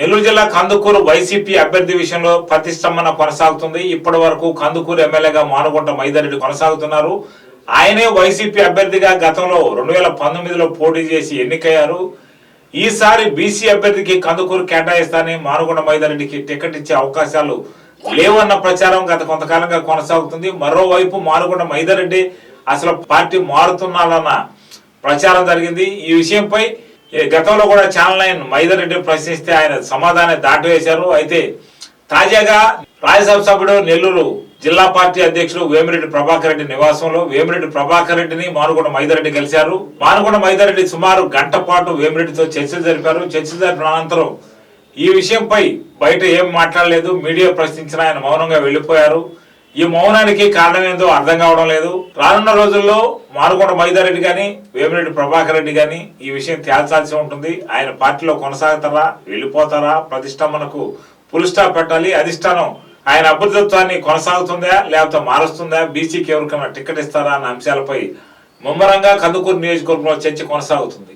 నెల్లూరు జిల్లా కందుకూరు వైసీపీ అభ్యర్థి విషయంలో ప్రతిష్టంభన కొనసాగుతుంది. ఇప్పటి వరకు కందుకూరు ఎమ్మెల్యేగా మానుగుంట మైదారెడ్డి కొనసాగుతున్నారు. ఆయనే వైసీపీ అభ్యర్థిగా గతంలో రెండు వేల పంతొమ్మిదిలో పోటీ చేసి ఎన్నికయ్యారు. ఈసారి బీసీ అభ్యర్థికి కందుకూరు కేటాయిస్తానని మానుగుంట మైదారెడ్డికి టికెట్ ఇచ్చే అవకాశాలు లేవన్న ప్రచారం గత కొంతకాలంగా కొనసాగుతుంది. మరోవైపు మానుగుంట మైదారెడ్డి అసలు పార్టీ మారుతున్నాడన్న ప్రచారం జరిగింది. ఈ విషయంపై గతంలో కూడా ఛానల్ నైన్ మైదరెడ్డి ప్రశ్నిస్తే ఆయన సమాధానం దాటివేశారు. అయితే తాజాగా రాజ్యసభ సభ్యుడు నెల్లూరు జిల్లా పార్టీ అధ్యక్షుడు వేమిరెడ్డి ప్రభాకర్ రెడ్డి నివాసంలో వేమిరెడ్డి ప్రభాకర్ రెడ్డిని మానుకొండ మైదారెడ్డి కలిశారు మానుకొండ మైదారెడ్డి సుమారు గంట పాటు వేమిరెడ్డితో చర్చలు జరిపారు. చర్చలు జరిపిన అనంతరం ఈ విషయంపై బయట ఏం మాట్లాడలేదు. మీడియా ప్రశ్నించిన ఆయన మౌనంగా వెళ్ళిపోయారు ఈ మౌనానికి కారణం ఏందో అర్థం కావడం లేదు. రానున్న రోజుల్లో మారుకొండ మైదారెడ్డి కానీ వేమిరెడ్డి ప్రభాకర్ రెడ్డి కానీ ఈ విషయం తేల్చాల్సి ఉంటుంది. ఆయన పార్టీలో కొనసాగుతారా వెళ్ళిపోతారా ప్రతిష్టంభనకు ఫుల్ స్టాప్ పెట్టాలి అధిష్టానం ఆయన అభ్యర్థిత్వాన్ని కొనసాగుతుందా లేకపోతే మారుస్తుందా బీసీకి ఎవరికైనా టికెట్ ఇస్తారా అన్న అంశాలపై ముమ్మరంగా కందుకూరు నియోజకవర్గంలో చర్చ కొనసాగుతుంది.